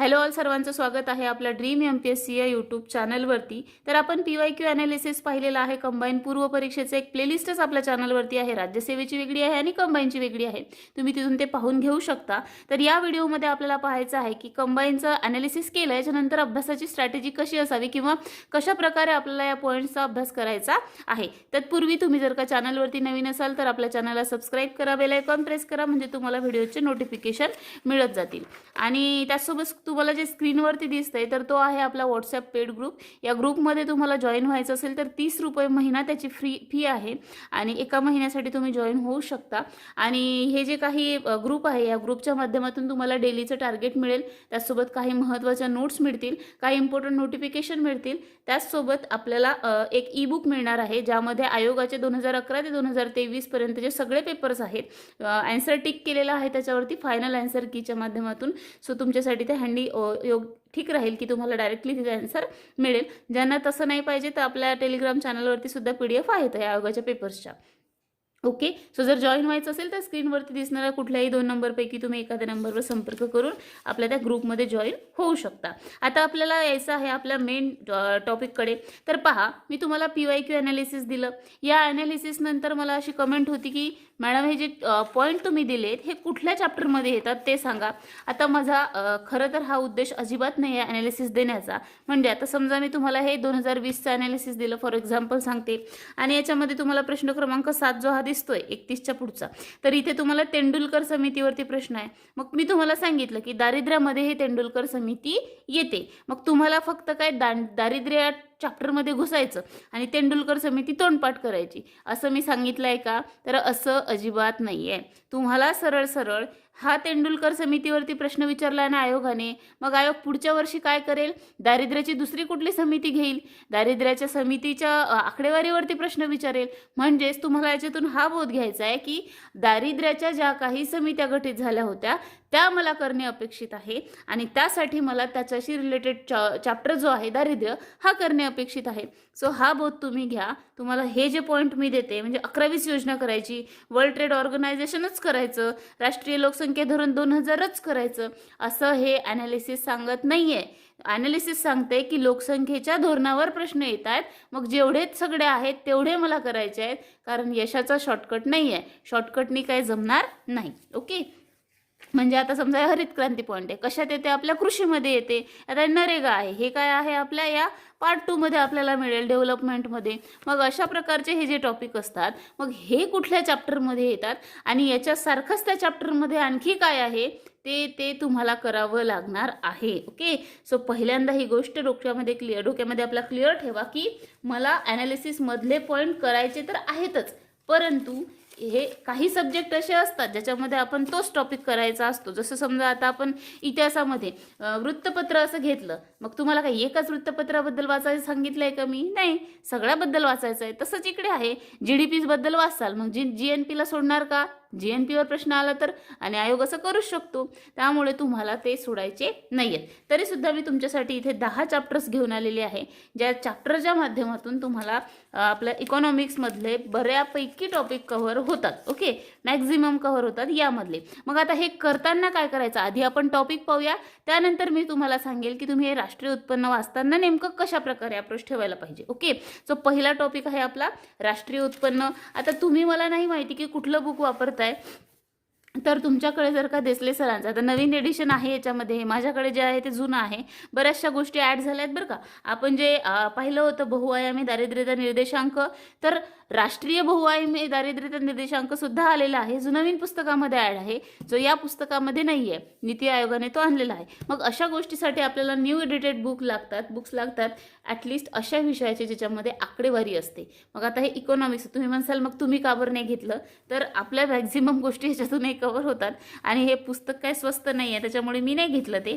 Hello all सर्वांचं स्वागत आहे आपल्या dream M P S C या यूट्यूब चॅनलवरती तर आपण पी वाय क्यू अनालिसिस पाहिलेलं आहे. कंबाईन पूर्व परीक्षेचं एक प्लेलिस्टच आपल्या चॅनलवरती आहे. राज्यसेवेची वेगळी आहे आणि कंबाईनची वेगळी आहे. तुम्ही तिथून ते पाहून घेऊ शकता. तर या व्हिडिओमध्ये आपल्याला पाहायचं आहे की कंबाईनचं अनालिसिस केलं याच्यानंतर अभ्यासाची स्ट्रॅटेजी कशी असावी किंवा कशा प्रकारे आपल्याला या पॉईंट्सचा अभ्यास करायचा आहे. तत्पूर्वी तुम्ही जर का चॅनलवरती नवीन असाल तर आपल्या चॅनलला सबस्क्राईब करा बेल आयकॉन प्रेस करा म्हणजे तुम्हाला व्हिडिओचे नोटिफिकेशन मिळत जातील. आणि त्याचसोबत तुम्हाला जे स्क्रीनवरती दिसतंय तर तो आहे आपला व्हॉट्सअप पेड ग्रुप या ग्रुपमध्ये तुम्हाला जॉईन व्हायचं असेल तर तीस रुपये महिना त्याची फ्री फी आहे. आणि एका महिन्यासाठी तुम्ही जॉईन होऊ शकता. आणि हे जे काही ग्रुप आहे या ग्रुपच्या माध्यमातून तुम्हाला डेलीचं टार्गेट मिळेल. त्याचसोबत काही महत्त्वाच्या नोट्स मिळतील काही इम्पॉर्टंट नोटिफिकेशन मिळतील. त्याचसोबत आपल्याला एक ई बुक मिळणार आहे ज्यामध्ये आयोगाचे दोन हजार अकरा ते दोन हजार तेवीसपर्यंतचे सगळे पेपर्स आहेत अँसर टिक केलेला आहे त्याच्यावरती फायनल अँसर कीच्या माध्यमातून. सो तुमच्यासाठी ते हँडी योग ठीक राहील की तुम्हाला डायरेक्टली तिथे आन्सर मिळेल. ज्यांना तसं नाही पाहिजे तर आपल्या टेलिग्राम चॅनलवरती सुद्धा पी डी एफ आहेत या आयोगाच्या पेपर्सच्या ओके? सो जर जॉईन व्हायचं असेल तर स्क्रीनवरती दिसणाऱ्या कुठल्याही दोन नंबरपैकी तुम्ही एखाद्या नंबरवर संपर्क करून आपल्या त्या ग्रुपमध्ये जॉईन होऊ शकता. आता आपल्याला यायचं आहे आपल्या मेन टॉपिककडे तर पहा मी तुम्हाला पी वाय क्यू ॲनालिसिस दिलं. या ॲनालिसिसनंतर मला अशी कमेंट होती की मॅडम हे जे पॉईंट तुम्ही दिलेत हे कुठल्या चॅप्टरमध्ये येतात ते सांगा. आता माझा खरं तर हा उद्देश अजिबात नाही आहे ॲनालिसिस देण्याचा. म्हणजे आता समजा मी तुम्हाला हे दोन हजार वीसचं ॲनालिसिस दिलं फॉर एक्झाम्पल सांगते. आणि याच्यामध्ये तुम्हाला प्रश्न क्रमांक सात जो हा दिसतोय एकतीसच्या पुढचा. तर इथे तुम्हाला तेंडुलकर समितीवरती प्रश्न आहे. मग मी तुम्हाला सांगितलं की दारिद्र्यामध्ये हे तेंडुलकर समिती येते. मग तुम्हाला फक्त काय दा दारिद्र्य चॅप्टरमध्ये घुसायचं आणि तेंडुलकर समिती तोंडपाठ करायची. असं मी सांगितलं आहे का? तर असं अजिबात नाही आहे तुम्हाला सरळ सरळ हा तेंडुलकर समितीवरती प्रश्न विचारला ना आयोगाने. मग आयोग पुढच्या वर्षी काय करेल? दारिद्र्याची दुसरी कुठली समिती घेईल? दारिद्र्याच्या समितीच्या आकडेवारीवरती प्रश्न विचारेल. म्हणजेच तुम्हाला याच्यातून हा बोध घ्यायचा आहे की दारिद्र्याच्या ज्या काही समित्या गठीत झाल्या होत्या त्या मला करणे अपेक्षित आहे आणि त्यासाठी मला त्याच्याशी रिलेटेड चॅप्टर जो आहे दारिद्र्य हा करणे अपेक्षित आहे. सो हा बोध तुम्ही घ्या. तुम्हाला हे जे पॉईंट मी देते म्हणजे अकरावीस योजना करायची वर्ल्ड ट्रेड ऑर्गनायझेशनच करायचं राष्ट्रीय लोकसंख्या धोरण दोन हजारच करायचं असं हे ॲनालिसिस सांगत नाही आहे ॲनालिसिस सांगते की लोकसंख्येच्या धोरणावर प्रश्न येत आहेत. मग जेवढे सगळे आहेत तेवढे मला करायचे आहेत. कारण यशाचा शॉर्टकट नाही आहे शॉर्टकटनी काय जमणार नाही. ओके म्हणजे आता समजा हरित क्रांती पॉईंट आहे. कशात येते? आपल्या कृषीमध्ये येते. आता नरेगा आहे. हे काय आहे? आपल्या या पार्ट टूमध्ये आपल्याला मिळेल डेव्हलपमेंटमध्ये मग अशा प्रकारचे हे जे टॉपिक असतात मग हे कुठल्या चॅप्टरमध्ये येतात? आणि याच्यासारखंच त्या चॅप्टरमध्ये आणखी काय आहे? ते ते तुम्हाला करावं लागणार आहे. ओके सो पहिल्यांदा ही गोष्ट डोक्यामध्ये क्लिअर डोक्यामध्ये आपला क्लिअर ठेवा की मला ॲनालिसिसमधले पॉईंट करायचे तर आहेतच. परंतु हे काही सब्जेक्ट असे असतात ज्याच्यामध्ये आपण तोच टॉपिक करायचा असतो. जसं समजा आता आपण इतिहासामध्ये वृत्तपत्र असं घेतलं. मग तुम्हाला काही एकाच वृत्तपत्राबद्दल वाचायचं सांगितलं आहे का मी? नाही. सगळ्याबद्दल वाचायचं आहे तसंच इकडे आहे. जी डी पीबद्दल वाचाल. मग जी जी एन पीला सोडणार का? जी एन पीवर प्रश्न आला तर आणि आयोग असं करूच शकतो. त्यामुळे तुम्हाला ते सोडायचे नाही आहेत तरीसुद्धा मी तुमच्यासाठी इथे दहा चॅप्टर्स घेऊन आलेले आहे. ज्या चॅप्टरच्या माध्यमातून तुम्हाला आपल्या इकॉनॉमिक्समधले बऱ्यापैकी टॉपिक कव्हर होतात. ओके मॅक्झिमम कव्हर होतात यामधले. मग आता हे करताना काय करायचं? आधी आपण टॉपिक पाहूया. त्यानंतर मी तुम्हाला सांगेल की तुम्ही हे राष्ट्रीय उत्पन्न वाचताना नेमकं कशा प्रकारे अप्रोच ठेवायला पाहिजे. ओके सो पहिला टॉपिक आहे आपला राष्ट्रीय उत्पन्न. आता तुम्ही मला नाही माहिती की कुठलं बुक वापरताय तर तुमच्याकडे जर का देसले सरांचं आता नवीन एडिशन आहे याच्यामध्ये. माझ्याकडे जे आहे ते जुनं आहे. बऱ्याचशा गोष्टी ॲड झाल्या आहेत बरं का. आपण जे पाहिलं होतं बहुआयामी दारिद्र्यता निर्देशांक तर राष्ट्रीय बहुआयामी दारिद्र्यता निर्देशांक सुद्धा आलेला आहे. जो नवीन पुस्तकामध्ये ॲड आहे जो या पुस्तकामध्ये नाही आहे नीती आयोगाने तो आणलेला आहे. मग अशा गोष्टीसाठी आपल्याला न्यू एडिटेड बुक लागतात. बुक्स लागतात ॲटलिस्ट अशा विषयाचे ज्याच्यामध्ये आकडेवारी असते. मग आता हे इकॉनॉमिक्स तुम्ही म्हणसाल मग तुम्ही का बरं नाही घेतलं? तर आपल्या मॅक्झिमम गोष्टी ह्याच्यातूनही कवर होतात. आणि हे पुस्तक काय स्वस्त नाही आहे त्याच्यामुळे मी नाही घेतलं ते.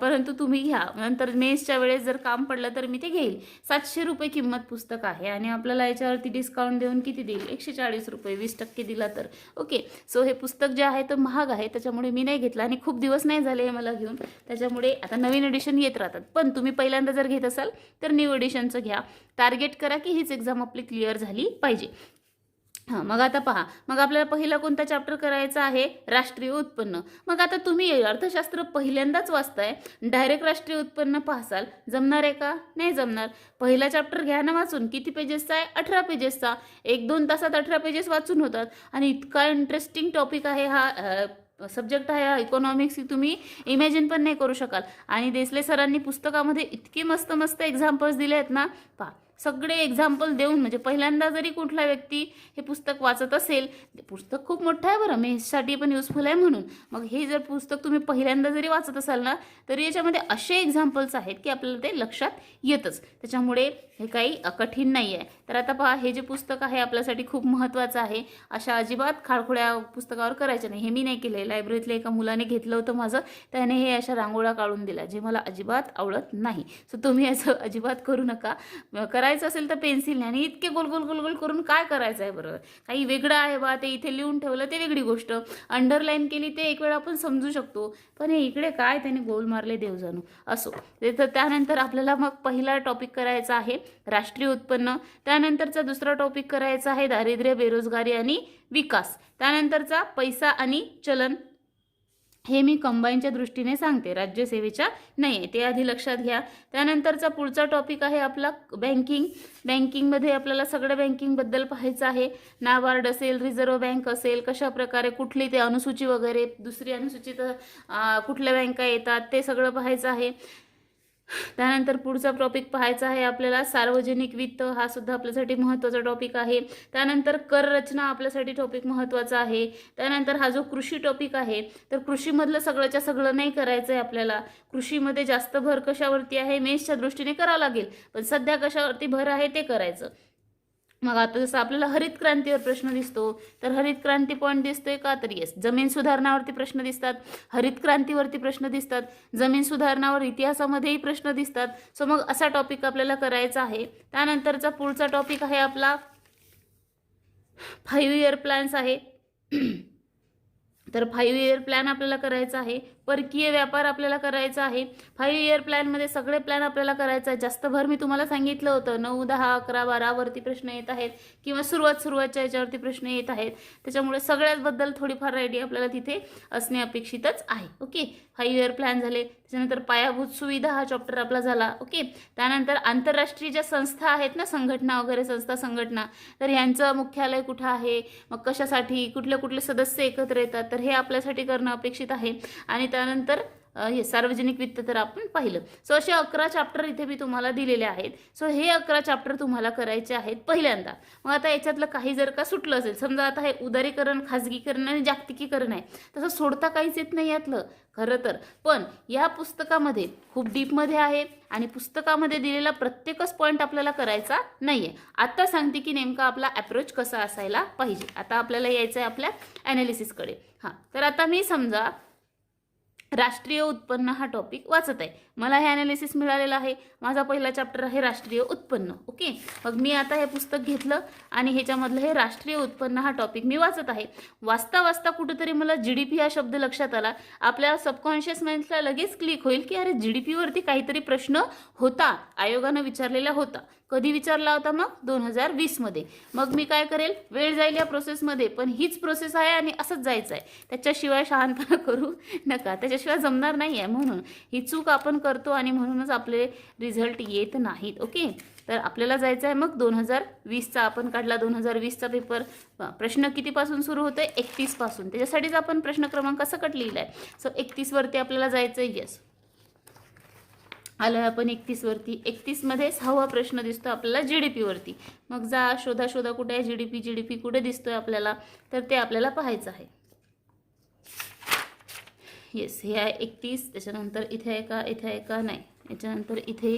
परंतु तुम्ही घ्या. नंतर मेन्सच्या वेळेस जर काम पडलं तर मी ते घेईल. सातशे रुपये किंमत पुस्तक आहे आणि आपल्याला याच्यावरती डिस्काउंट देऊन किती देईल? एकशे चाळीस रुपये वीस टक्के दिला तर. ओके सो हे पुस्तक जे आहे तर महाग आहे. त्याच्यामुळे मी नाही घेतलं आणि खूप दिवस नाही झाले हे मला घेऊन. त्याच्यामुळे आता नवीन एडिशन येत राहतात. पण तुम्ही पहिल्यांदा जर घेत असाल तर न्यू एडिशनचं घ्या. टार्गेट करा की हीच एक्झाम आपली क्लिअर झाली पाहिजे. हां मग आता पहा. मग आपल्याला पहिला कोणता चॅप्टर करायचा आहे? राष्ट्रीय उत्पन्न. मग आता तुम्ही अर्थशास्त्र पहिल्यांदाच वाचताय. डायरेक्ट राष्ट्रीय उत्पन्न पाहसाल. जमणार आहे का? नाही जमणार. पहिला चॅप्टर घ्या ना वाचून. किती पेजेसचा आहे? अठरा पेजेसचा एक दोन तासात अठरा पेजेस वाचून होतात. आणि इतका इंटरेस्टिंग टॉपिक आहे हा सब्जेक्ट आहे हा इकॉनॉमिक्स तुम्ही इमॅजिन पण नाही करू शकाल. आणि देसले सरांनी पुस्तकामध्ये इतके मस्त मस्त एक्झाम्पल्स दिले आहेत ना. पहा. सगळे एक्झाम्पल देऊन म्हणजे पहिल्यांदा जरी कुठला व्यक्ती हे पुस्तक वाचत असेल पुस्तक खूप मोठं आहे बरं मेससाठी पण युजफुल आहे म्हणून. मग हे जर पुस्तक तुम्ही पहिल्यांदा जरी वाचत असाल ना तरी याच्यामध्ये असे एक्झाम्पल्स आहेत की आपल्याला ते लक्षात येतच. त्याच्यामुळे हे काही कठीण नाही आहे तर आता पहा हे जे पुस्तक आहे आपल्यासाठी खूप महत्त्वाचं आहे. अशा अजिबात खाळखुळ्या पुस्तकावर करायच्या नाही. हे मी नाही केले. लायब्ररीतल्या एका मुलाने घेतलं होतं माझं. त्याने हे अशा रांगोळ्या काढून दिल्या जे मला अजिबात आवडत नाही. सो तुम्ही असं अजिबात करू नका. करायचं असेल तर पेन्सिलने आणि इतके गोल गोल गोल गोल करून काय करायचं आहे बरं? काही वेगळं आहे बा ते इथे लिहून ठेवलं ते वेगळी गोष्ट. अंडरलाईन केली ते एक वेळ आपण समजू शकतो. पण हे इकडे काय त्याने गोल मारले देवजानू? असो. ते तर त्यानंतर आपल्याला मग पहिला टॉपिक करायचा आहे. राष्ट्रीय उत्पन्न त्यानंतरचा दुसरा टॉपिक करायचा आहे दारिद्र्य बेरोजगारी आणि विकास. त्यानंतरचा पैसा आणि चलन. हे मी कंबाईनच्या दृष्टीने सांगते राज्यसेवेच्या नाही आहे ते आधी लक्षात घ्या. त्यानंतरचा पुढचा टॉपिक आहे आपला बँकिंग बँकिंगमध्ये आपल्याला सगळं बँकिंगबद्दल पाहायचं आहे. नाबार्ड असेल रिझर्व्ह बँक असेल कशा प्रकारे कुठली ते अनुसूची वगैरे दुसरी अनुसूचित कुठल्या बँका येतात ते सगळं पाहायचं आहे. त्यानंतर पुढचा टॉपिक पाहायचा आहे आपल्याला. सार्वजनिक वित्त हा सुद्धा आपल्यासाठी महत्त्वाचा टॉपिक आहे. त्यानंतर कर रचना आपल्यासाठी टॉपिक महत्त्वाचा आहे. त्यानंतर हा जो कृषी टॉपिक आहे तर कृषीमधलं सगळंच्या सगळं नाही करायचं आहे आपल्याला. कृषीमध्ये जास्त भर कशावरती आहे? मेषच्या दृष्टीने करावं लागेल. पण सध्या कशावरती भर आहे ते करायचं. मग आता जसं आपल्याला हरित क्रांतीवर प्रश्न दिसतो तर हरित क्रांती पॉईंट दिसतोय का? तर येस जमीन सुधारणावरती प्रश्न दिसतात हरित क्रांतीवरती प्रश्न दिसतात जमीन सुधारणावर इतिहासामध्येही प्रश्न दिसतात. सो मग असा टॉपिक आपल्याला करायचा आहे. त्यानंतरचा पुढचा टॉपिक आहे आपला फाईव्ह इयर प्लॅन्स आहे. तर फाईव्ह इयर प्लॅन आपल्याला करायचा आहे. परकीय व्यापार आपल्याला करायचा आहे. फाईव्ह इयर प्लॅनमध्ये सगळे प्लॅन आपल्याला करायचा आहे. जास्त भर मी तुम्हाला सांगितलं होतं. नऊ दहा अकरा बारावरती प्रश्न येत आहेत किंवा सुरुवात सुरुवातच्या याच्यावरती प्रश्न येत आहेत. त्याच्यामुळे सगळ्याचबद्दल थोडीफार आयडिया आपल्याला तिथे असणे अपेक्षितच आहे. ओके फाईव्ह इयर प्लॅन झाले. त्याच्यानंतर पायाभूत सुविधा हा चॅप्टर आपला झाला. ओके त्यानंतर आंतरराष्ट्रीय ज्या संस्था आहेत ना संघटना वगैरे संस्था संघटना तर ह्यांचं मुख्यालय कुठं आहे? मग कशासाठी? कुठले कुठले सदस्य एकत्र येतात? तर हे आपल्यासाठी करणं अपेक्षित आहे. आणि त्यानंतर हे सार्वजनिक वित्त तर आपण पाहिलं. सो असे अकरा चॅप्टर इथे मी तुम्हाला दिलेले आहेत. सो हे अकरा चॅप्टर तुम्हाला करायचे आहेत पहिल्यांदा. मग आता याच्यातलं काही जर का सुटलं असेल समजा आता हे उदारीकरण खाजगीकरण आणि जागतिकीकरण आहे तसं सोडता काहीच येत नाही यातलं. खरं तर. पण या पुस्तकामध्ये खूप डीपमध्ये आहे आणि पुस्तकामध्ये दिलेला प्रत्येकच पॉईंट आपल्याला करायचा नाही आहे आता सांगते की नेमका आपला अप्रोच कसा असायला पाहिजे. आता आपल्याला यायचं आहे आपल्या ॲनालिसिसकडे हां. तर आता मी समजा राष्ट्रीय उत्पन्न हा टॉपिक वाचत आहे. मला हे ॲनालिसिस मिळालेलं आहे. माझा पहिला चॅप्टर आहे राष्ट्रीय उत्पन्न. ओके मग मी आता हे पुस्तक घेतलं आणि ह्याच्यामधलं हे राष्ट्रीय उत्पन्न हा टॉपिक मी वाचत आहे. वाचता वाचता कुठेतरी मला जी डी पी हा शब्द लक्षात आला. आपल्या सबकॉन्शियस माइंडला लगेच क्लिक होईल की अरे जी डी पीवरती काहीतरी प्रश्न होता. आयोगानं विचारलेला होता. कधी विचारला होता मग? दोन हजार वीसमध्ये मग मी काय करेल? वेळ जाईल या प्रोसेसमध्ये पण हीच प्रोसेस आहे आणि असंच जायचं आहे त्याच्याशिवाय शहाणपणा करू नका. त्याच्या केल्याशिवाय जमणार नाही आहे म्हणून. ही चूक आपण करतो आणि म्हणूनच आपले रिझल्ट येत नाहीत ओके तर आपल्याला जायचं आहे मग दोन हजार वीसचा. आपण काढला दोन हजार वीसचा पेपर प्रश्न कितीपासून सुरू होतोय? एकतीसपासून. त्याच्यासाठीच आपण प्रश्न क्रमांक सकट लिहिला आहे सो एकतीसवरती आपल्याला जायचं आहे येस आलं आपण एकतीस वरती एकतीस सहावा प्रश्न दिसतो आपल्याला जी डी पीवरती मग जा शोधा शोधा कुठे आहे? G D P G D P कुठे दिसतोय आपल्याला? तर ते आपल्याला पाहायचं आहे. येस हे आहे एकतीस त्याच्यानंतर इथे आहे का इथे आहे का नाही. याच्यानंतर इथे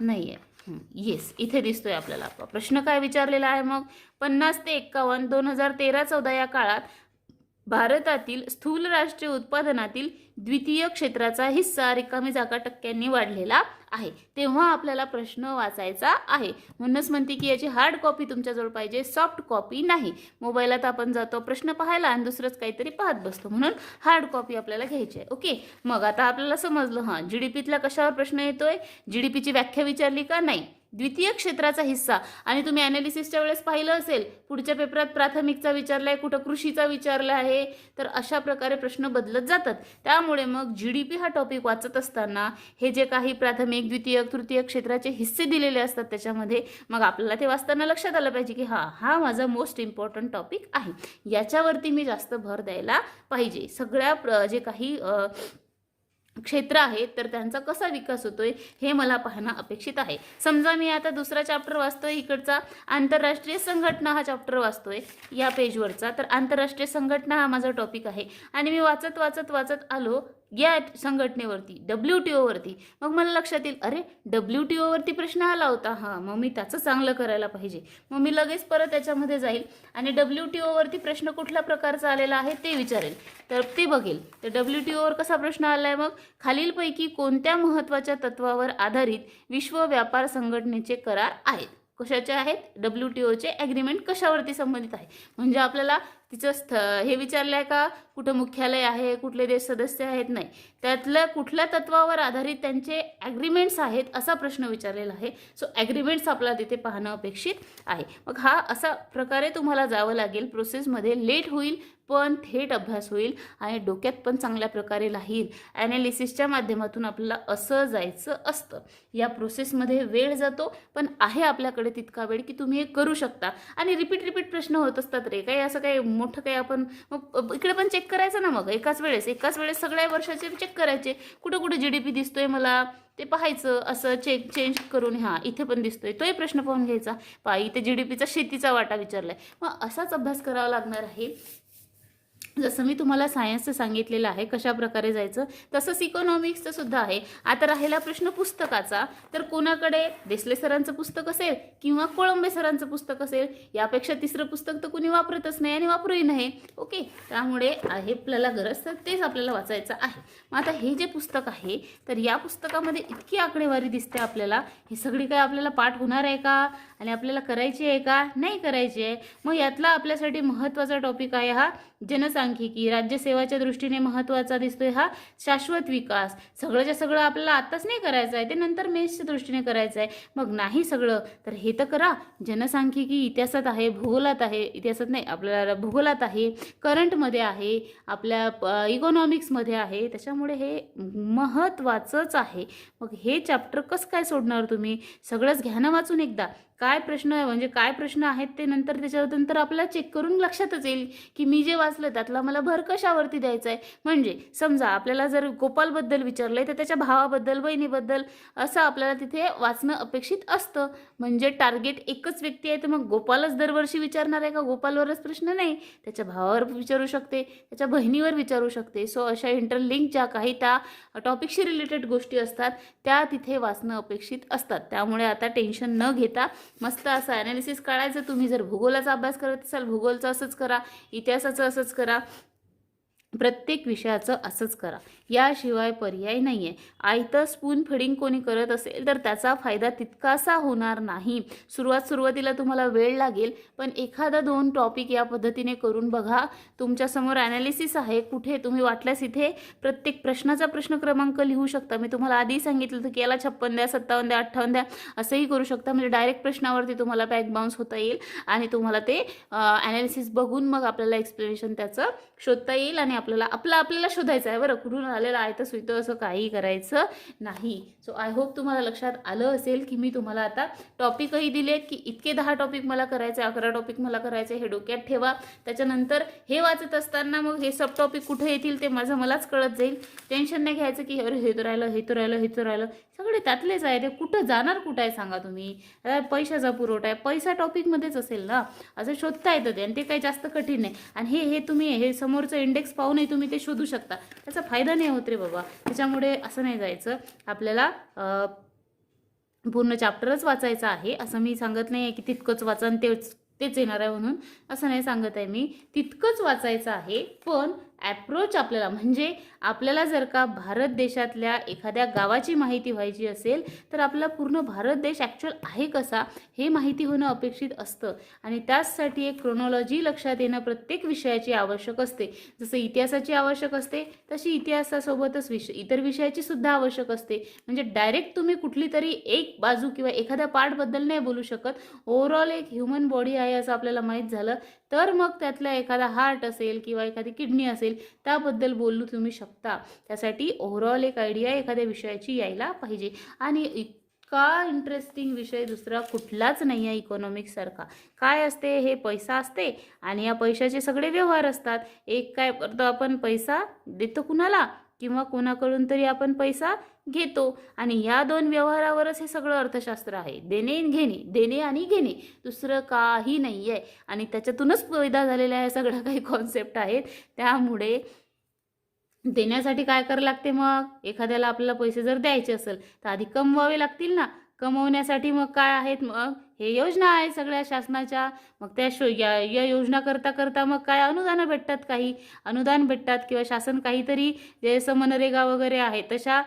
नाही आहे येस इथे दिसतोय आपल्याला प्रश्न काय विचारलेला आहे मग? पन्नास ते एक्कावन्न दोन हजार तेरा चौदा या काळात भारतातील स्थूल राष्ट्रीय उत्पादनातील द्वितीय क्षेत्राचा हिस्सा रिकामी जागा टक्क्यांनी वाढलेला आहे. तेव्हा आपल्याला प्रश्न वाचायचा आहे. म्हणूनच म्हणते की याची हार्ड कॉपी तुमच्याजवळ पाहिजे सॉफ्ट कॉपी नाही. मोबाईलात आपण जातो प्रश्न पाहायला आणि दुसरंच काहीतरी पाहत बसतो. म्हणून हार्ड कॉपी आपल्याला घ्यायची आहे. ओके मग आता आपल्याला समजलं हां जी डी पीतला कशावर प्रश्न येतोय? जी डी पीची व्याख्या विचारली का? नाही. द्वितीय क्षेत्राचा हिस्सा. आणि तुम्ही ॲनालिसिसच्या वेळेस पाहिलं असेल पुढच्या पेपरात प्राथमिकचा विचारला आहे कुठं कृषीचा विचारला आहे तर अशा प्रकारे प्रश्न बदलत जातात. त्यामुळे मग जी डी पी हा टॉपिक वाचत असताना हे जे काही प्राथमिक द्वितीय तृतीय क्षेत्राचे हिस्से दिलेले असतात त्याच्यामध्ये मग आपल्याला ते वाचताना लक्षात आलं पाहिजे की हा हा माझा मोस्ट इम्पॉर्टंट टॉपिक आहे. याच्यावरती मी जास्त भर द्यायला पाहिजे. सगळ्या प्र जे काही क्षेत्र आहे तर त्यांचा कसा विकास होतोय हे मला पाहणं अपेक्षित आहे. समजा मी आता दुसरा चॅप्टर वाचतोय इकडचा आंतरराष्ट्रीय संघटना हा चॅप्टर वाचतोय या पेजवरचा तर आंतरराष्ट्रीय संघटना हा माझा टॉपिक आहे. आणि मी वाचत वाचत वाचत आलो या संघटनेवरती डब्ल्यू टी ओवरती मग मला लक्षात येईल अरे डब्ल्यू टी ओवरती प्रश्न आला होता. हां मग मी त्याचं चांगलं करायला पाहिजे. मग मी लगेच परत त्याच्यामध्ये जाईल आणि डब्ल्यू टी ओवरती प्रश्न कुठल्या प्रकारचा आलेला आहे ते विचारेल. तर ते बघेल. तर डब्ल्यू टी ओवर कसा प्रश्न आला आहे मग? खालीलपैकी कोणत्या महत्त्वाच्या तत्वावर आधारित विश्व व्यापार संघटनेचे करार आहेत? कशाचे आहेत? डब्ल्यू टी ओचे ॲग्रीमेंट कशावरती संबंधित आहे? म्हणजे आपल्याला तिचं स्थ हे विचारलं आहे का? कुठं मुख्यालय आहे? कुठले देश सदस्य आहेत? नाही. त्यातल्या कुठल्या तत्वावर आधारित त्यांचे ॲग्रीमेंट्स आहेत असा प्रश्न विचारलेला आहे. सो ॲग्रीमेंट्स आपल्याला तिथे पाहणं अपेक्षित आहे. मग हा असा प्रकारे तुम्हाला जावं लागेल. प्रोसेसमध्ये लेट होईल. पण थेट अभ्यास होईल आणि डोक्यात पण चांगल्या प्रकारे राहील. ॲनालिसिसच्या माध्यमातून आपल्याला असं जायचं असतं. या प्रोसेसमध्ये वेळ जातो पण आहे आपल्याकडे तितका वेळ की तुम्ही हे करू शकता. आणि रिपीट रिपीट प्रश्न होत असतात रे. काही असं काही मोठं काही आपण मग इकडे पण चेक करायचं ना मग? एकाच वेळेस एकाच वेळेस सगळ्या वर्षाचे चेक करायचे. कुठं कुठं जी डी पी दिसतोय मला? ते पाहायचं असं चेक चेंज करून हां इथे पण दिसतोय. तोही प्रश्न पाहून घ्यायचा. पा इथे जी डी पीचा शेतीचा वाटा विचारलाय. मग असाच अभ्यास करावा लागणार आहे. जसं मी तुम्हाला सायन्सचं सांगितलेलं आहे कशा प्रकारे जायचं तसंच इकॉनॉमिक्सचं सुद्धा आहे. आता राहिला प्रश्न पुस्तकाचा. तर कोणाकडे देसले सरांचं पुस्तक असेल किंवा कोळंबे सरांचं पुस्तक असेल यापेक्षा तिसरं पुस्तक तर कुणी वापरतच नाही आणि वापरूही नाही. ओके त्यामुळे आहे आपल्याला गरज तर तेच आपल्याला वाचायचं आहे. मग आता हे जे पुस्तक आहे तर या पुस्तकामध्ये इतकी आकडेवारी दिसते आपल्याला. हे सगळी काय आपल्याला पाठ होणार आहे का? आणि आपल्याला करायची आहे का? नाही करायची आहे. मग यातला आपल्यासाठी महत्त्वाचा टॉपिक आहे हा सांख्यिकी राज्यसेवाच्या दृष्टीने महत्त्वाचा दिसतोय हा शाश्वत विकास. सगळंच्या सगळं आपल्याला आत्ताच नाही करायचं आहे ते नंतर मेन्सच्या दृष्टीने करायचं आहे. मग नाही सगळं तर हे तर करा. जनसांख्यिकी इतिहासात आहे भूगोलात आहे इतिहासात नाही आपल्याला भूगोलात आहे करंटमध्ये आहे आपल्या इकॉनॉमिक्समध्ये आहे. त्याच्यामुळे हे महत्त्वाचंच आहे. मग हे चॅप्टर कसं काय सोडणार तुम्ही? सगळंच घ्या ना वाचून एकदा. काय प्रश्न आहे म्हणजे काय प्रश्न आहेत ते नंतर त्याच्यानंतर आपल्याला चेक करून लक्षातच येईल की मी जे वाचलं त्यातला मला भर कशावरती द्यायचा आहे म्हणजे समजा आपल्याला जर गोपालबद्दल विचारलं आहे तर त्याच्या भावाबद्दल बहिणीबद्दल असं आपल्याला तिथे वाचणं अपेक्षित असतं. म्हणजे टार्गेट एकच व्यक्ती आहे तर मग गोपालच दरवर्षी विचारणार आहे का? गोपालवरच प्रश्न नाही. त्याच्या भावावर विचारू शकते त्याच्या बहिणीवर विचारू शकते. सो अशा इंटरलिंक ज्या काही त्या टॉपिकशी रिलेटेड गोष्टी असतात त्या तिथे वाचणं अपेक्षित असतात. त्यामुळे आता टेन्शन न घेता मस्त असं ॲनालिसिस काढायचं. तुम्ही जर भूगोलाचा अभ्यास करत असाल भूगोलचा असंच करा इतिहासाचं असंच करा. प्रत्येक विषयाचं असंच करा. याशिवाय पर्याय नाही आहे आयतं स्पून फिडिंग कोणी करत असेल तर त्याचा फायदा तितकासा होणार नाही. सुरुवात सुरुवातीला तुम्हाला वेळ लागेल पण एखादा दोन टॉपिक या पद्धतीने करून बघा. तुमच्यासमोर ॲनालिसिस आहे. कुठे तुम्ही वाटल्यास इथे प्रत्येक प्रश्नाचा प्रश्न क्रमांक लिहू शकता. मी तुम्हाला आधी सांगितलं होतं की याला छप्पन द्या सत्तावन्न द्या अठ्ठावन्न द्या असंही करू शकता. म्हणजे डायरेक्ट प्रश्नावरती तुम्हाला बॅक बाउन्स होता येईल आणि तुम्हाला ते ॲनालिसिस बघून मग आपल्याला एक्सप्लेनेशन त्याचं शोधता येईल आणि आपल्याला आपलं आपल्याला शोधायचं आहे बरं. कुठून आलेलं आहे तर सुईतं असं काही करायचं नाही. सो आय होप तुम्हाला लक्षात आलं असेल की मी तुम्हाला आता टॉपिकही दिले की इतके दहा टॉपिक मला करायचे अकरा टॉपिक मला करायचे हे डोक्यात ठेवा. त्याच्यानंतर हे वाचत असताना मग हे सब टॉपिक कुठे येतील ते माझं मलाच कळत जाईल. टेन्शन नाही घ्यायचं की अरे हे तर राहिलं हे तर राहिलं हे तर राहिलं. सगळे त्यातलेच आहे ते कुठं जाणार कुठं आहे सांगा तुम्ही? पैशाचा पुरवठा आहे. पैसा टॉपिकमध्येच असेल ना? असं शोधता येतं ते आणि ते काही जास्त कठीण नाही. आणि हे हे तुम्ही हे समोरचं इंडेक्स पाहूनही तुम्ही ते शोधू शकता. त्याचा फायदा नाही होत रे बाबा. त्याच्यामुळे असं नाही जायचं. आपल्याला पूर्ण चॅप्टरच वाचायचं आहे. असं मी सांगत नाही आहे की तितकंच वाचा आणि तेच तेच येणार आहे म्हणून. असं नाही सांगत आहे मी. तितकंच वाचायचं आहे. पण ॲप्रोच आपल्याला. म्हणजे आपल्याला जर का भारत देशातल्या एखाद्या गावाची माहिती व्हायची असेल तर आपला पूर्ण भारत देश ॲक्च्युअल आहे कसा हे माहिती होणं अपेक्षित असतं. आणि त्याचसाठी एक क्रोनॉलॉजी लक्षात येणं प्रत्येक विषयाची आवश्यक असते. जसं इतिहासाची आवश्यक असते तशी इतिहासासोबतच विषय इतर विषयाची सुद्धा आवश्यक असते. म्हणजे डायरेक्ट तुम्ही कुठली तरी एक बाजू किंवा एखाद्या पार्टबद्दल नाही बोलू शकत. ओव्हरऑल एक ह्युमन बॉडी आहे असं आपल्याला माहीत झालं तर मग त्यातला एखादा हार्ट असेल किंवा एखादी किडनी असेल त्याबद्दल बोलू तुम्ही शकता. त्यासाठी ओव्हरऑल एक आयडिया एखाद्या विषयाची यायला पाहिजे. आणि इतका इंटरेस्टिंग विषय दुसरा कुठलाच नाही आहे इकॉनॉमिक्ससारखा काय असते? हे पैसा असते आणि या पैशाचे सगळे व्यवहार असतात. एक काय करतो आपण पैसा देतो कुणाला? किंवा कोणाकडून तरी आपण पैसा घेतो. आणि ह्या दोन व्यवहारावरच हे सगळं अर्थशास्त्र आहे. देणे घेणे देणे आणि घेणे दुसरं काही नाही आहे आणि त्याच्यातूनच पैदा झालेल्या ह्या सगळ्या काही कॉन्सेप्ट आहेत. त्यामुळे देण्यासाठी काय करावं लागते मग? एखाद्याला आपल्याला पैसे जर द्यायचे असेल तर आधी कमवावे लागतील ना? कमवण्यासाठी मग काय आहेत? मग हे योजना आहे सगळ्या शासनाच्या. मग त्या शो या या योजना करता करता मग काय अनुदानं भेटतात काही? अनुदान भेटतात किंवा शासन काहीतरी जसं मनरेगा वगैरे आहे तशा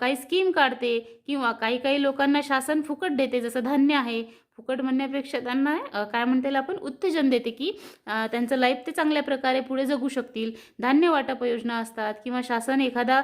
काही स्कीम काढते किंवा काही काही लोकांना शासन फुकट देते जसं धान्य आहे. फुकट म्हणण्यापेक्षा त्यांना काय म्हणता येईल आपण उत्तेजन देते की त्यांचं लाईफ ते चांगल्या प्रकारे पुढे जगू शकतील. धान्य वाटप योजना असतात किंवा शासन एखादा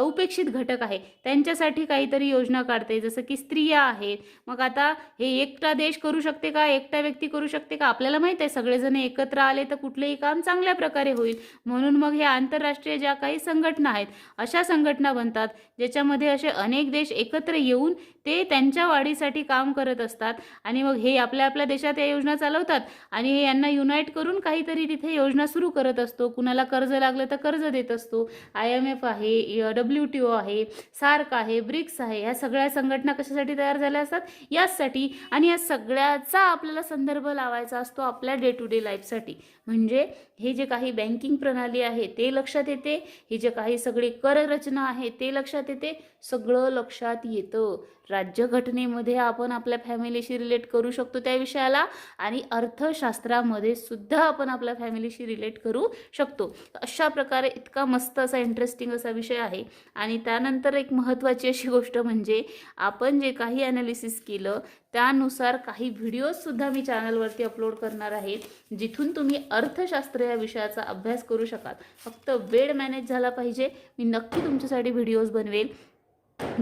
उपेक्षित घटक आहे त्यांच्यासाठी काहीतरी योजना काढते. जसं की स्त्रिया आहेत. मग आता हे एकटा देश करू शकते का? एकटा व्यक्ती करू शकते का? आपल्याला माहीत आहे सगळेजण एकत्र आले तर कुठलेही काम चांगल्या प्रकारे होईल. म्हणून मग हे आंतरराष्ट्रीय ज्या काही संघटना आहेत अशा संघटना बनतात ज्याच्यामध्ये असे अनेक देश एकत्र येऊन ते त्यांच्या वाढीसाठी काम करत असतात. आणि मग हे आपल्या आपल्या देशात या योजना चालवतात. आणि हे यांना युनाईट करून काहीतरी तिथे योजना सुरू करत असतो. कुणाला कर्ज लागलं तर कर्ज देत असतो. आय एम एफ आहे डब्ल्यू टी ओ आहे सार्क आहे ब्रिक्स आहे. ह्या सगळ्या संघटना कशासाठी तयार झाल्या असतात? याचसाठी. आणि या सगळ्याचा आपल्याला संदर्भ लावायचा असतो आपल्या डे टू डे लाईफसाठी म्हणजे हे जे काही बँकिंग प्रणाली आहे ते लक्षात येते. हे जे काही सगळी कररचना आहे ते लक्षात येते. सगळं लक्षात येतं. राज्यघटनेमध्ये आपण आपल्या फॅमिलीशी रिलेट करू शकतो त्या विषयाला आणि अर्थशास्त्रामध्ये सुद्धा आपण आपल्या फॅमिलीशी रिलेट करू शकतो. अशा प्रकारे इतका मस्त असा इंटरेस्टिंग असा विषय आहे. आणि त्यानंतर एक महत्त्वाची अशी गोष्ट म्हणजे आपण जे काही ॲनालिसिस केलं त्यानुसार काही व्हिडिओजसुद्धा मी चॅनलवरती अपलोड करणार आहे जिथून तुम्ही अर्थशास्त्र या विषयाचा अभ्यास करू शकाल. फक्त वेळ मॅनेज झाला पाहिजे. मी नक्की तुमच्यासाठी व्हिडिओज बनवेल.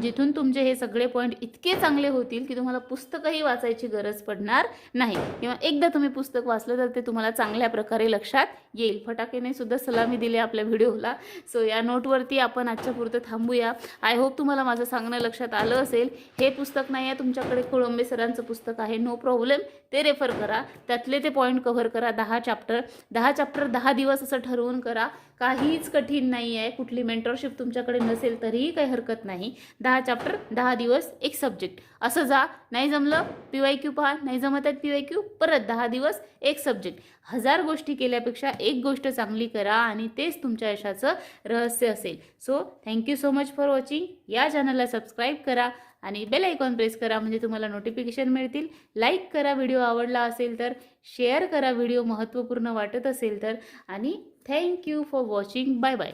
जिथून तुमचे हे सगळे पॉईंट इतके चांगले होतील की तुम्हाला पुस्तकही वाचायची गरज पडणार नाही. किंवा एकदा तुम्ही पुस्तक वाचलं तर ते तुम्हाला चांगल्या प्रकारे लक्षात येईल. फटाकेने सुद्धा सलामी दिली आपल्या व्हिडिओला. सो या नोटवरती आपण आजच्या पुरतं थांबूया. आय होप तुम्हाला माझं सांगणं लक्षात आलं असेल. हे पुस्तक नाही आहे तुमच्याकडे कोळंबे सरांचं पुस्तक आहे. नो प्रॉब्लेम ते रेफर करा. त्यातले ते पॉईंट कव्हर करा. दहा चॅप्टर दहा चॅप्टर दहा दिवस असं ठरवून करा. काहीच कठीण नाही आहे. कुठली मेंटरशिप तुमच्याकडे नसेल तरीही काही हरकत नाही. दहा चॅप्टर दहा दिवस एक सब्जेक्ट असं जा नाही जमलं पी वाय क्यू पहा नाही जमत आहेत पी वाय क्यू परत दहा दिवस एक सब्जेक्ट हजार गोष्टी केल्यापेक्षा एक गोष्ट चांगली करा आणि तेच तुमच्या यशाचं रहस्य असेल. So thank you so much for watching या चॅनलला सबस्क्राईब करा आणि बेल आयकॉन प्रेस करा म्हणजे तुम्हाला नोटिफिकेशन मिळतील. लाईक करा व्हिडिओ आवडला असेल तर शेअर करा व्हिडिओ महत्त्वपूर्ण वाटत असेल तर. आणि thank you for watching bye bye